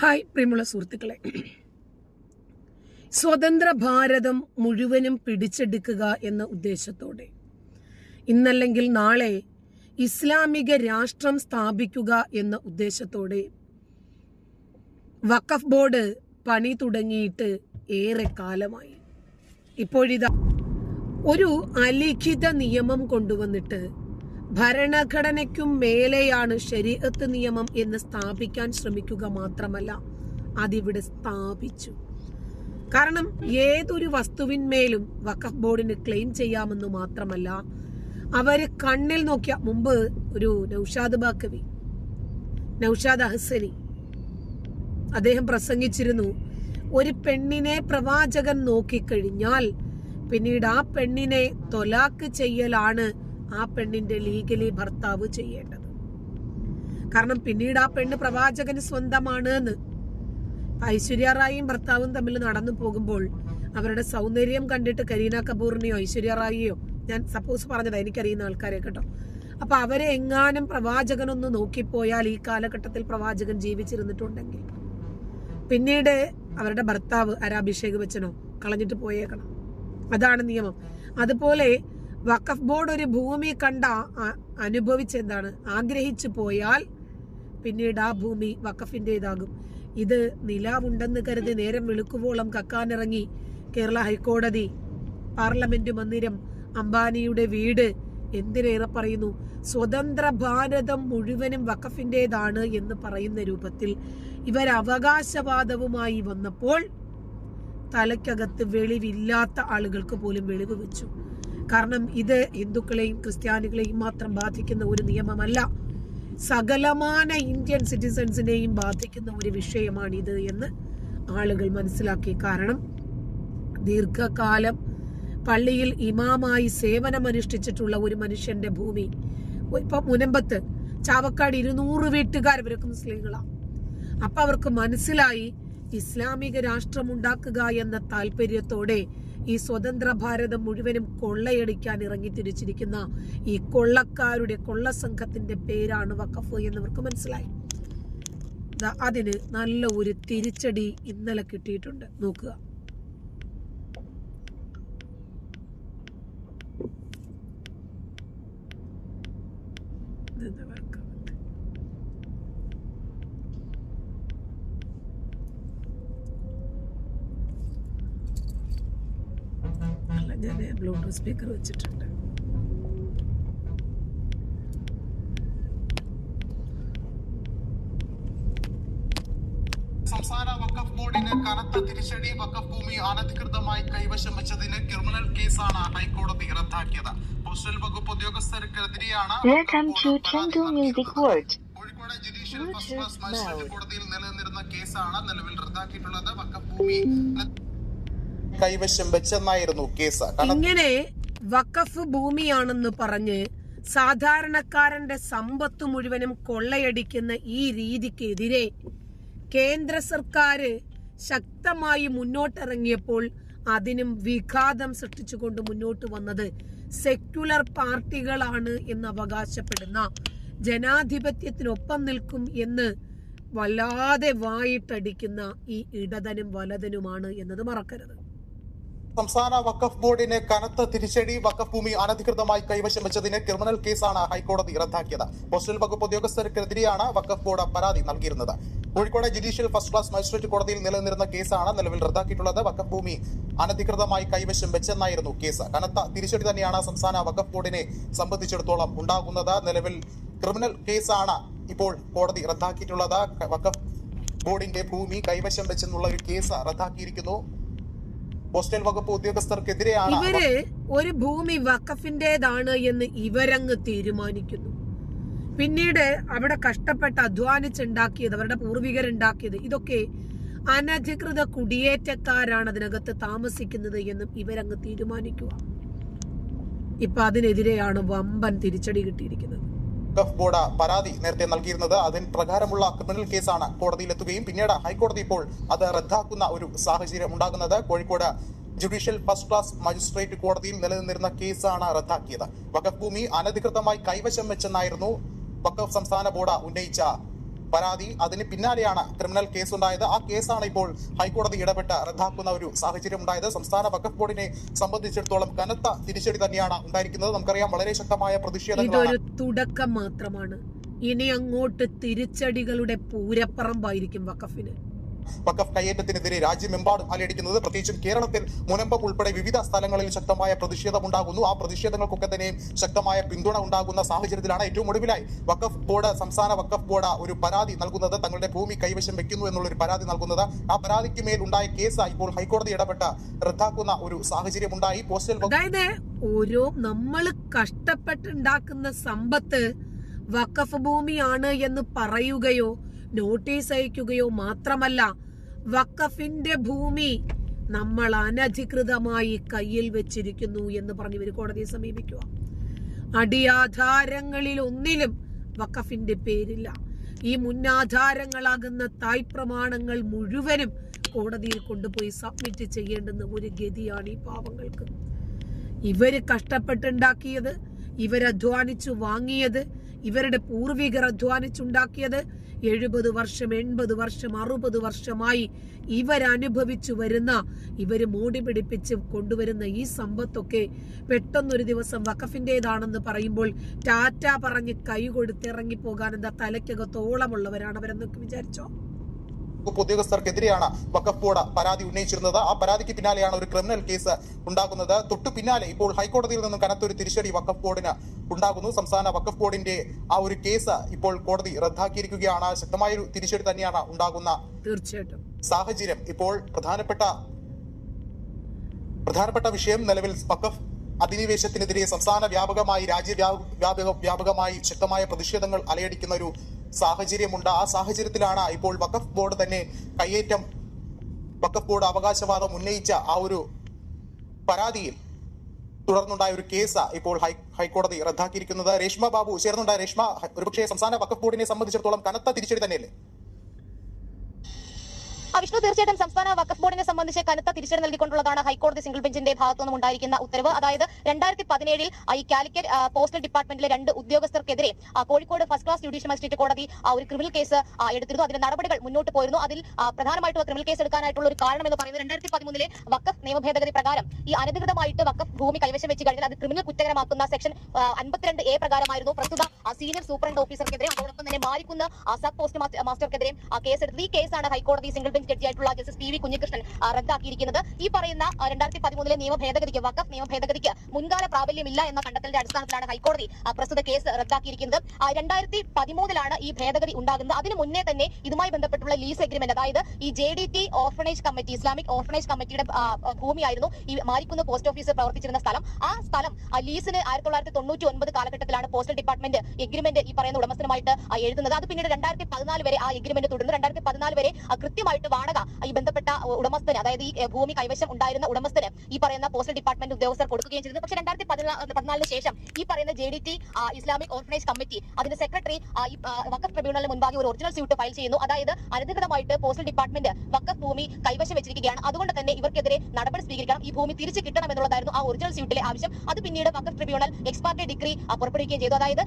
Hi പ്രിയമുള്ള സുഹൃത്തുക്കളെ. സ്വതന്ത്ര ഭാരതം മുഴുവനും പിടിച്ചെടുക്കുക എന്ന ഉദ്ദേശത്തോടെ ഇന്നല്ലെങ്കിൽ നാളെ ഇസ്ലാമിക രാഷ്ട്രം സ്ഥാപിക്കുക എന്ന ഉദ്ദേശത്തോടെ വഖഫ് ബോർഡ് പണി തുടങ്ങിയിട്ട് ഏറെ കാലമായി. ഇപ്പോഴിതാ ഒരു അലിഖിത നിയമം കൊണ്ടുവന്നിട്ട് ഭരണഘടനയ്ക്കും മേലെയാണ് ശരീരത്ത് നിയമം എന്ന് സ്ഥാപിക്കാൻ ശ്രമിക്കുക മാത്രമല്ല അതിവിടെ സ്ഥാപിച്ചു. കാരണം ഏതൊരു വസ്തുവിന്മേലും വഖഫ് ബോർഡിന് ക്ലെയിം ചെയ്യാമെന്ന് മാത്രമല്ല അവർ കണ്ണിൽ നോക്കിയ മുമ്പ് ഒരു നൌഷാദ് ബാക്കവി നൌഷാദ് അഹസനി അദ്ദേഹം പ്രസംഗിച്ചിരുന്നു ഒരു പെണ്ണിനെ പ്രവാചകൻ നോക്കിക്കഴിഞ്ഞാൽ പിന്നീട് ആ പെണ്ണിനെ തൊലാക്ക് ചെയ്യലാണ് ആ പെണ്ണിന്റെ ലീഗലി ഭർത്താവ് ചെയ്യേണ്ടത്. കാരണം പിന്നീട് ആ പെണ്ണ് പ്രവാചകന് സ്വന്തമാണ് എന്ന് ഐശ്വര്യ റായിയും ഭർത്താവും തമ്മിൽ നടന്നു പോകുമ്പോൾ അവരുടെ സൗന്ദര്യം കണ്ടിട്ട് കരീന കപൂറിനെയോ ഐശ്വര്യ റായിയോ ഞാൻ സപ്പോസ് പറഞ്ഞതാ എനിക്കറിയുന്ന ആൾക്കാരെ കേട്ടോ. അപ്പൊ അവരെ എങ്ങാനും പ്രവാചകനൊന്ന് നോക്കിപ്പോയാൽ ഈ കാലഘട്ടത്തിൽ പ്രവാചകൻ ജീവിച്ചിരുന്നിട്ടുണ്ടെങ്കിൽ. പിന്നീട് അവരുടെ ഭർത്താവ് അരാഭിഷേക് ബച്ചനോ കളഞ്ഞിട്ട് പോയേക്കണം. അതാണ് നിയമം. അതുപോലെ വഖഫ് ബോർഡ് ഒരു ഭൂമി കണ്ട അനുഭവിച്ചെന്താണ്? ആഗ്രഹിച്ചു പോയാൽ പിന്നീട് ആ ഭൂമി വഖഫിന്റെതാകും. ഇത് നിലാവുണ്ടെന്ന് കരുതി നേരം വെളുക്കുവോളം കക്കാനിറങ്ങി കേരള ഹൈക്കോടതി പാർലമെന്റ് മന്ദിരം അംബാനിയുടെ വീട് എന്തിനേറെ പറയുന്നു? സ്വതന്ത്ര ഭാരതം മുഴുവനും വഖഫിന്റെതാണ് എന്ന് പറയുന്ന രൂപത്തിൽ ഇവർ അവകാശവാദവുമായി വന്നപ്പോൾ തലയ്ക്കകത്ത് വെളിവില്ലാത്ത ആളുകൾക്ക് പോലും വെളിവ് വെച്ചു. കാരണം ഇത് ഹിന്ദുക്കളെയും ക്രിസ്ത്യാനികളെയും മാത്രം ബാധിക്കുന്ന ഒരു നിയമമല്ല. സകലമാന ഇന്ത്യൻ സിറ്റിസൺസിനെയും ബാധിക്കുന്ന ഒരു വിഷയമാണിത് എന്ന് ആളുകൾ മനസ്സിലാക്കി കാരണം. ദീർഘകാലം പള്ളിയിൽ ഇമാമായി സേവനമനുഷ്ഠിച്ചിട്ടുള്ള ഒരു മനുഷ്യന്റെ ഭൂമി ഇപ്പൊ മുനമ്പത്ത് ചാവക്കാട് ഇരുന്നൂറ് വീട്ടുകാർ ഇവരൊക്കെ മുസ്ലിങ്ങളാണ് അപ്പൊ അവർക്ക് മനസ്സിലായി ഇസ്ലാമിക രാഷ്ട്രമുണ്ടാക്കുക എന്ന താല്പര്യത്തോടെ ഈ സ്വതന്ത്ര ഭാരതം മുഴുവനും കൊള്ളയടിക്കാൻ ഇറങ്ങി തിരിച്ചിരിക്കുന്ന ഈ കൊള്ളക്കാരുടെ കൊള്ള സംഘത്തിന്റെ പേരാണ് വഖഫ് എന്നവർക്ക് മനസ്സിലായി. അതിന് നല്ല ഒരു തിരിച്ചടി ഇന്നലെ കിട്ടിയിട്ടുണ്ട്. നോക്കുക. ഞാൻ ബ്ലൂടൂത്ത് സ്പീക്കർ വെച്ചിട്ടുണ്ട്. സംസ്ഥാന വഖഫ് ബോർഡിന് കനത്ത തിരിച്ചടി. വഖഫ് ഭൂമി അനധികൃതമായി കൈവശം വെച്ചതിന് ക്രിമിനൽ കേസാണ് ഹൈക്കോടതി റദ്ദാക്കിയത്. പോസ്റ്റൽ വകുപ്പ് ഉദ്യോഗസ്ഥർക്കെതിരെയാണ് Welcome to Chandu Music World. Kozhikode judicial first class magistrate കോടതിയിൽ നിലനിന്നിരുന്ന കേസാണ് നിലവിൽ റദ്ദാക്കിയിട്ടുള്ളത്. വഖഫ് ഭൂമി കൈവശം വെച്ചെന്നായിരുന്നു കേസ്. ഇങ്ങനെ വഖഫ് ഭൂമിയാണെന്ന് പറഞ്ഞ് സാധാരണക്കാരന്റെ സമ്പത്ത് മുഴുവനും കൊള്ളയടിക്കുന്ന ഈ രീതിക്കെതിരെ കേന്ദ്ര സർക്കാർ ശക്തമായി മുന്നോട്ടിറങ്ങിയപ്പോൾ അതിനും വിഘാതം സൃഷ്ടിച്ചുകൊണ്ട് മുന്നോട്ട് വന്നത് സെക്യുലർ പാർട്ടികളാണ് എന്ന് അവകാശപ്പെടുന്ന ജനാധിപത്യത്തിനൊപ്പം നിൽക്കും എന്ന് വല്ലാതെ വായിട്ടടിക്കുന്ന ഈ ഇടതനും വലതനുമാണ് എന്നത് മറക്കരുത്. സംസ്ഥാന വഖഫ് ബോർഡിന് കനത്ത തിരിച്ചടി വഖഫ് ഭൂമി അനധികൃതമായി കൈവശം വെച്ചതിന് ക്രിമിനൽ കേസാണ് ഹൈക്കോടതി റദ്ദാക്കിയത്. പോസ്റ്റൽ വകുപ്പ് ഉദ്യോഗസ്ഥർക്കെതിരെയാണ് വഖഫ് ബോർഡ് പരാതി നൽകിയിരുന്നത്. Kozhikode judicial first class magistrate കോടതിയിൽ നിലനിന്നിരുന്ന കേസാണ് നിലവിൽ റദ്ദാക്കിയിട്ടുള്ളത്. വഖഫ് ഭൂമി അനധികൃതമായി കൈവശം വെച്ചെന്നായിരുന്നു കേസ്. കനത്ത തിരിച്ചടി തന്നെയാണ് സംസ്ഥാന വഖഫ് ബോർഡിനെ സംബന്ധിച്ചിടത്തോളം ഉണ്ടാകുന്നത്. നിലവിൽ ക്രിമിനൽ കേസാണ് ഇപ്പോൾ കോടതി റദ്ദാക്കിയിട്ടുള്ളത്. വഖഫ് ബോർഡിന്റെ ഭൂമി കൈവശം വെച്ചെന്നുള്ള ഒരു കേസ് റദ്ദാക്കിയിരിക്കുന്നു. പോസ്റ്റൽ വകുപ്പ് ഉദ്യോഗസ്ഥർക്കെതിരെയാണ് ഇവർ ഒരു ഭൂമി വക്കഫിന്റേതാണ് എന്ന് ഇവരങ്ങ് തീരുമാനിക്കുന്നു. പിന്നീട് അവിടെ കഷ്ടപ്പെട്ട് അധ്വാനിച്ചുണ്ടാക്കിയത് അവരുടെ പൂർവികരുണ്ടാക്കിയത് ഇതൊക്കെ അനധികൃത കുടിയേറ്റക്കാരാണ് അതിനകത്ത് താമസിക്കുന്നത് എന്നും ഇവരങ്ങ് തീരുമാനിക്കുക. ഇപ്പൊ അതിനെതിരെയാണ് വമ്പൻ തിരിച്ചടി കിട്ടിയിരിക്കുന്നത്. വഖഫ് ബോർഡ് പരാതി നേരത്തെ നൽകിയിരുന്നത്. അതിന് പ്രകാരമുള്ള ക്രിമിനൽ കേസാണ് കോടതിയിലെത്തുകയും പിന്നീട് ഹൈക്കോടതി ഇപ്പോൾ അത് റദ്ദാക്കുന്ന ഒരു സാഹചര്യം ഉണ്ടാകുന്നത്. Kozhikode judicial first class magistrate കോടതിയിൽ നിലനിന്നിരുന്ന കേസാണ് റദ്ദാക്കിയത്. വഖഫ് ഭൂമി അനധികൃതമായി കൈവശം വെച്ചെന്നായിരുന്നു വഖഫ് സംസ്ഥാന ബോർഡ് ഉന്നയിച്ച പരാതി. അതിന് പിന്നാലെയാണ് ക്രിമിനൽ കേസ് ഉണ്ടായത് ആ കേസാണ് ഇപ്പോൾ ഹൈക്കോടതി ഇടപെട്ട് റദ്ദാക്കുന്ന ഒരു സാഹചര്യം ഉണ്ടായത്. സംസ്ഥാന വഖഫ് ബോർഡിനെ സംബന്ധിച്ചിടത്തോളം കനത്ത തിരിച്ചടി തന്നെയാണ് ഉണ്ടായിരിക്കുന്നത്. നമുക്കറിയാം വളരെ ശക്തമായ പ്രതിഷേധങ്ങളാണ് തുടക്കം മാത്രമാണ്. ഇനി അങ്ങോട്ട് തിരിച്ചടികളുടെ പൂരപ്പറമ്പായിരിക്കും വഖഫിന്. വഖഫ് കയ്യേറ്റത്തിനെതിരെ രാജ്യമെമ്പാടും അലയടിക്കുന്നത് പ്രത്യേകിച്ചും കേരളത്തിൽ മുനമ്പം ഉൾപ്പെടെ വിവിധ സ്ഥലങ്ങളിൽ ശക്തമായ പ്രതിഷേധം ഉണ്ടാകുന്നു. ആ പ്രതിഷേധങ്ങൾക്കൊക്കെ തന്നെയും ശക്തമായ പിന്തുണ ഉണ്ടാകുന്ന സാഹചര്യത്തിലാണ് ഏറ്റവും ഒടുവിലായി വഖഫ് ബോർഡ് സംസ്ഥാന വഖഫ് ബോർഡ് ഒരു പരാതി നൽകുന്നത്. തങ്ങളുടെ ഭൂമി കൈവശം വെക്കുന്നു എന്നുള്ള ഒരു പരാതി നൽകുന്നത്. ആ പരാതിക്ക് മേൽ ഉണ്ടായ കേസ് ഇപ്പോൾ ഹൈക്കോടതി ഇടപെട്ട് റദ്ദാക്കുന്ന ഒരു സാഹചര്യം ഉണ്ടായി. പോസ്റ്റൽ അതായത് ഓരോ നമ്മൾ കഷ്ടപ്പെട്ടുണ്ടാക്കുന്ന സമ്പത്ത് വഖഫ് ഭൂമിയാണ് എന്ന് പറയുകയോ നോട്ടീസ് അയക്കുകയോ മാത്രമല്ല വക്കഫിന്റെ ഭൂമി നമ്മൾ അനധികൃതമായി കയ്യിൽ വെച്ചിരിക്കുന്നു എന്ന് പറഞ്ഞ് ഇവർ കോടതിയെ സമീപിക്കുക. അടിയാധാരങ്ങളിൽ ഒന്നിലും വക്കഫിന്റെ പേരില്ല. ഈ മുന്നാധാരങ്ങളാകുന്ന തായ് പ്രമാണങ്ങൾ മുഴുവനും കോടതിയിൽ കൊണ്ടുപോയി സബ്മിറ്റ് ചെയ്യേണ്ടുന്ന ഒരു ഗതിയാണ് ഈ പാവങ്ങൾക്ക്. ഇവർ കഷ്ടപ്പെട്ടുണ്ടാക്കിയത് ഇവരധ്വാനിച്ചു വാങ്ങിയത് ഇവരുടെ പൂർവികർ അധ്വാനിച്ചുണ്ടാക്കിയത് എഴുപത് വർഷം എൺപത് വർഷം അറുപത് വർഷമായി ഇവരനുഭവിച്ചു വരുന്ന ഇവർ മൂടി പിടിപ്പിച്ച് കൊണ്ടുവരുന്ന ഈ സമ്പത്തൊക്കെ പെട്ടെന്നൊരു ദിവസം വഖഫിന്റെതാണെന്ന് പറയുമ്പോൾ ടാറ്റ പറഞ്ഞ് കൈ കൊടുത്തിറങ്ങി പോകാൻ എന്താ തലയ്ക്കകത്തോളമുള്ളവരാണ് അവരെന്നൊക്കെ വിചാരിച്ചോ? വകുപ്പ് ഉദ്യോഗസ്ഥർക്കെതിരെയാണ് വക്കഫ് ബോർഡ് പരാതി ഉന്നയിച്ചിരുന്നത്. ആ പരാതിക്ക് പിന്നാലെയാണ് ഒരു ക്രിമിനൽ കേസ് ഉണ്ടാകുന്നത്. തൊട്ടു പിന്നാലെ ഇപ്പോൾ ഹൈക്കോടതിയിൽ നിന്നും കനത്തൊരു തിരിച്ചടി വക്കഫ് ബോർഡിന് ഉണ്ടാകുന്നു. സംസ്ഥാന വക്കഫ് ബോർഡിന്റെ ആ ഒരു കേസ് ഇപ്പോൾ കോടതി റദ്ദാക്കിയിരിക്കുകയാണ്. ശക്തമായ ഒരു തിരിച്ചടി തന്നെയാണ് ഉണ്ടാകുന്ന തീർച്ചയായിട്ടും. സാഹചര്യം. ഇപ്പോൾ പ്രധാനപ്പെട്ട പ്രധാനപ്പെട്ട വിഷയം നിലവിൽ വഖഫ് അധിനിവേശത്തിനെതിരെ സംസ്ഥാന വ്യാപകമായി രാജ്യവ്യാപക വ്യാപകമായി ശക്തമായ പ്രതിഷേധങ്ങൾ അലയടിക്കുന്ന ഒരു സാഹചര്യമുണ്ട്. ആ സാഹചര്യത്തിലാണ് ഇപ്പോൾ വഖഫ് ബോർഡ് തന്നെ കയ്യേറ്റം വഖഫ് ബോർഡ് അവകാശവാദം ഉന്നയിച്ച ആ ഒരു പരാതിയിൽ തുടർന്നുണ്ടായ ഒരു കേസ് ഇപ്പോൾ ഹൈ ഹൈക്കോടതി റദ്ദാക്കിയിരിക്കുന്നത്. രേഷ്മ ബാബു ചേർന്നുണ്ടായ രേഷ്മ ഒരുപക്ഷെ സംസ്ഥാന വഖഫ് ബോർഡിനെ സംബന്ധിച്ചിടത്തോളം കനത്ത തിരിച്ചടി തന്നെയല്ലേ? വിഷ്ണു തീർച്ചയായിട്ടും സംസ്ഥാന വഖഫ് ബോർഡിനെ സംബന്ധിച്ച് കനത്ത തിരിച്ചടി നൽകിക്കൊണ്ടുള്ളതാണ് ഹൈക്കോടതി സിംഗിൾ ബെഞ്ചിന്റെ ഭാഗത്തു ഉണ്ടായിരിക്കുന്ന ഉത്തരവ്. അതായത് രണ്ടായിരത്തി പതിനേഴിൽ ഈ കാലിക്കറ്റ് പോസ്റ്റൽ ഡിപ്പാർട്ട്മെന്റിലെ രണ്ട് ഉദ്യോഗസ്ഥർക്കെതിരെ Kozhikode first class judicial magistrate കോടതി ഒരു ക്രിമിനൽ കേസ് എടുത്തിരുന്നു. അതിന്റെ നടപടികൾ മുന്നോട്ട് പോയിരുന്നു. അതിൽ പ്രധാനമായിട്ടും ക്രിമിനൽ കേസ് എടുക്കാനായിട്ടുള്ള ഒരു കാരണം എന്ന് പറയുന്നത് രണ്ടായിരത്തി പതിമൂന്നിലെ വഖഫ് നിയമ ഭേദഗതി പ്രകാരം ഈ അനധികൃതമായിട്ട് വഖഫ് ഭൂമി കൈവശം വെച്ച് കഴിഞ്ഞാൽ അത് ക്രിമിനൽ കുറ്റകരമാക്കുന്ന സെക്ഷൻ അൻപത്തിരണ്ട് എ പ്രകാരമായിരുന്നു. പ്രസ്തുത സീനിയർ സൂപ്രണ്ട് ഓഫീസർക്കെതിരെ അതോടൊപ്പം തന്നെ മാരിക്കുന്ന സബ് പോസ്റ്റ് മാസ്റ്റർ- മാസ്റ്റർക്കെതിരെ കേസെടുത്തത് ഈ കേസാണ് ഹൈക്കോടതി സിംഗിൾ ബെഞ്ച് ജഡ്ജിയായിട്ടുള്ള ജസ്റ്റിസ് പി വി കുഞ്ഞികൃഷ്ണൻ റദ്ദാക്കിയിരിക്കുന്നത്. ഈ പറയുന്ന രണ്ടായിരത്തി പതിമൂന്നിലെ നിയമ ഭേദഗതിക്ക് വഖഫ് നിയമ ഭേദഗതിക്ക് മുൻകാല പ്രാബല്യമില്ല എന്ന കണ്ടെത്തലിന്റെ അടിസ്ഥാനത്തിലാണ് ഹൈക്കോടതി പ്രസ്തുത കേസ് റദ്ദാക്കിയിരിക്കുന്നത്. രണ്ടായിരത്തി പതിമൂന്നിലാണ് ഈ ഭേദഗതി ഉണ്ടാകുന്നത്. അതിനു മുന്നേ തന്നെ ഇതുമായി ബന്ധപ്പെട്ടുള്ള ലീസ് അഗ്രിമെന്റ് അതായത് ഈ J D T orphanage committee Islamic orphanage കമ്മിറ്റിയുടെ ഭൂമിയായിരുന്നു ഈ മാരിക്കുന്ന് പോസ്റ്റ് ഓഫീസ് പ്രവർത്തിച്ചിരുന്ന സ്ഥലം. ആ സ്ഥലം ലീസിന് ആയിരത്തി തൊള്ളായിരത്തി തൊണ്ണൂറ്റി ഒൻപത് കാലഘട്ടത്തിലാണ് പോസ്റ്റൽ ഡിപ്പാർട്ട്മെന്റ് എഗ്രിമെന്റ് ഈ പറയുന്ന ഉടമസ്ഥനുമായിട്ട് എഴുതുന്നത്. അത് പിന്നീട് രണ്ടായിരത്തി പതിനാല് വരെ ആ എഗ്രിമെന്റ് തുടർന്നു രണ്ടായിരത്തി പതിനാല് വരെ ആ, കൃത്യമായിട്ട് വാടക ഈ ബന്ധപ്പെട്ട ഉടമസ്ഥന് അതായത് ഈ ഭൂമി കൈവശം ഉണ്ടായിരുന്ന ഉടമസ്ഥന് ഈ പറയുന്ന പോസ്റ്റൽ ഡിപ്പാർട്ട്മെന്റ് ഉദ്യോഗസ്ഥർ കൊടുക്കുകയും ചെയ്തത് പക്ഷേ രണ്ടായിരത്തി പതിനാലിന് ശേഷം ഈ പറയുന്ന J D T Islamic orphanage committee അതിന്റെ സെക്രട്ടറി ഈ വക്കഫ് ട്രിബ്യൂണലിന് മുൻപാകെ ഒരു ഒറിജിനൽ സ്യൂട്ട് ഫയൽ ചെയ്യുന്നു. അതായത് അനധികൃതമായിട്ട് പോസ്റ്റൽ ഡിപ്പാർട്ട്മെന്റ് വക്കഫ് ഭൂമി കൈവശം വെച്ചിരിക്കുകയാണ്. അതുകൊണ്ട് തന്നെ ഇവർക്കെതിരെ നടപടി സ്വീകരിക്കണം. ഈ ഭൂമി തിരിച്ചു കിട്ടണം എന്നുള്ളതായിരുന്നു ആ ഒറിജിനൽ സ്യൂട്ടിലെ ആവശ്യം. അത് പിന്നീട് വക്കഫ് ട്രിബ്യൂണൽ എക്സ്പാർട്ടി ഡിഗ്രി പുറപ്പെടുവിക്കുകയും ചെയ്തു. അതായത്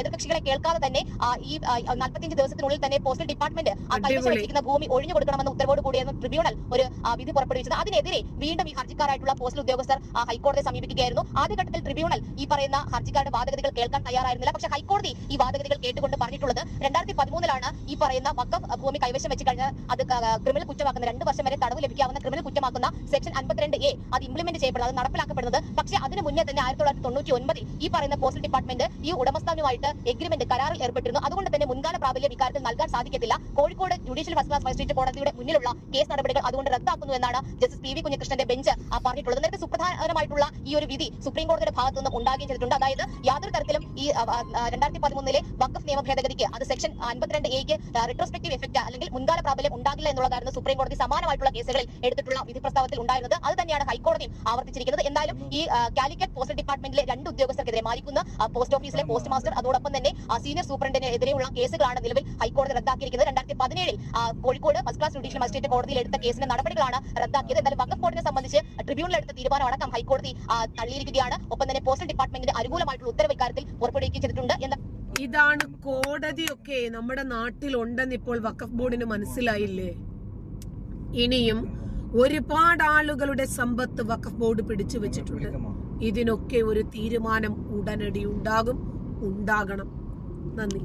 എതിർകക്ഷികളെ കേൾക്കാതെ തന്നെ ഈ നാൽപ്പത്തിയഞ്ച് ദിവസത്തിനുള്ളിൽ തന്നെ പോസ്റ്റൽ ഡിപ്പാർട്ട്മെന്റ് ആ കൈവശം വെച്ചിരിക്കുന്ന ഭൂമി ഒഴിഞ്ഞു കൊടുക്കണമെന്ന ഉത്തരവോട് കൂടിയായിരുന്നു ട്രിബ്യൂണൽ ഒരു വിധി പുറപ്പെടുവിച്ചത്. അതിനെതിരെ വീണ്ടും ഈ ഹർജിക്കാരായിട്ടുള്ള പോസ്റ്റൽ ഉദ്യോഗസ്ഥർ ഹൈക്കോടതിയെ സമീപിക്കുകയായിരുന്നു. ആദ്യഘട്ടത്തിൽ ട്രിബ്യൂണൽ ഈ പറയുന്ന ഹർജിക്കാരുടെ വാദഗതികൾ കേൾക്കാൻ തയ്യാറായിരുന്നില്ല. പക്ഷേ ഹൈക്കോടതി ഈ വാദഗതികൾ കേട്ടുകൊണ്ട് പറഞ്ഞിട്ടുള്ളത് രണ്ടായിരത്തി പതിമൂന്നിലാണ് ഈ പറയുന്ന വക്കം ഭൂമി കൈവശം വെച്ച് കഴിഞ്ഞാൽ അത് ക്രിമിനൽ കുറ്റമാക്കുന്ന രണ്ട് വർഷം വരെ തടവ് ലഭിക്കാവുന്ന ക്രിമിനൽ കുറ്റമാക്കുന്ന സെക്ഷൻ അൻപത്തിരണ്ട് എ അത് ഇംപ്ലിമെന്റ് ചെയ്യപ്പെടുന്നത് നടപ്പിലാക്കപ്പെടുന്നത്. പക്ഷേ അതിന് മുന്നേ തന്നെ ആയിരത്തി തൊള്ളായിരത്തി തൊണ്ണൂറ്റി ഒൻപതിൽ ഈ പറയുന്ന പോസ്റ്റൽ ഡിപ്പാർട്ട്മെന്റ് ഈ ഉടമസ്ഥാനുമായിട്ട് എഗ്രിമെന്റ് കരാറിൽ ഏർപ്പെട്ടിരുന്നു. അതുകൊണ്ട് തന്നെ മുൻകാല പ്രാബല്യം ഇക്കാര്യത്തിൽ നൽകാൻ സാധിക്കത്തില്ല. Kozhikode judicial first class magistrate കോടതിയുടെ മുന്നിലുള്ള കേസ് നടപടികൾ അതുകൊണ്ട് റദ്ദാക്കുന്നു എന്നാണ് ജസ്റ്റിസ് പി വി കുഞ്ഞികൃഷ്ണന്റെ ബെഞ്ച് പറഞ്ഞിട്ടുള്ളത്. നേരത്തെ സുപ്രധാനമായിട്ടുള്ള ഈ ഒരു വിധി സുപ്രീം കോടതിയുടെ ഭാഗത്തു നിന്ന് ഉണ്ടാകുകയും ചെയ്തിട്ടുണ്ട്. അതായത് യാതൊരു തരത്തിലും ഈ രണ്ടായിരത്തി പതിമൂന്നിലെ വഖഫ് നിയമ ഭേദഗതിക്ക് അത് സെക്ഷൻ അൻപത്തിരണ്ട് എക്ക് റിട്രോസ്പെക്ടീവ് എഫക്ട് അല്ലെങ്കിൽ മുൻകാല പ്രാബല്യം ഉണ്ടാകില്ല എന്നുള്ളതായിരുന്നു സുപ്രീം കോടതി സമാനമായിട്ടുള്ള കേസുകളിൽ എടുത്തിട്ടുള്ള വിധി പ്രസ്താവത്തിൽ ഉണ്ടായിരുന്നത്. അത് തന്നെയാണ് ഹൈക്കോടതിയും ആവർത്തിച്ചിരിക്കുന്നത്. എന്തായാലും ഈ കാലിക്കറ്റ് പോസ്റ്റൽ ഡിപ്പാർട്ട്മെന്റിലെ രണ്ട് ഉദ്യോഗസ്ഥർക്കെതിരെ മാരിക്കുന്ന പോസ്റ്റ് ഓഫീസിലെ പോസ്റ്റ് മാസ്റ്റർ അതോടൊപ്പം തന്നെ സീനിയർ സൂപ്രണ്ടിനെതിരെയുള്ള കേസുകളാണ് നിലവിൽ ഹൈക്കോടതി റദ്ദാക്കിയിരിക്കുന്നത്. രണ്ടായിരത്തി പതിനേഴിൽ Kozhikode first Madras judicial magistrate കോടതിയിൽ എടുത്ത കേസിന്റെ നടപടികളാണ് റദ്ദാക്കിയത്. എന്തായാലും വഖഫ് ബോർഡിനെ സംബന്ധിച്ച് ട്രിബ്യൂണൽ എടുത്ത തീരുമാനമടക്കം ഹൈക്കോടതി തള്ളിയിരിക്കുകയാണ്. ഒപ്പം തന്നെ പോസ്റ്റൽ ഡിപ്പാർട്ട്മെന്റിന്റെ അനുകൂലമായിട്ടുള്ള ഉത്തരവ് ഇക്കാര്യത്തിൽ പുറപ്പെടുവിക്കുകയും ചെയ്തിട്ടുണ്ട്. എന്ന ഇതാണ് കോടതിയൊക്കെ നമ്മുടെ നാട്ടിലുണ്ടെന്ന് ഇപ്പോൾ വഖഫ് ബോർഡിന് മനസ്സിലായില്ലേ? ഇനിയും ഒരുപാട് ആളുകളുടെ സമ്പത്ത് വഖഫ് ബോർഡ് പിടിച്ചു വെച്ചിട്ടുണ്ട്. ഇതിനൊക്കെ ഒരു തീരുമാനം ഉടനടി ഉണ്ടാകും ഉണ്ടാകണം. നന്ദി.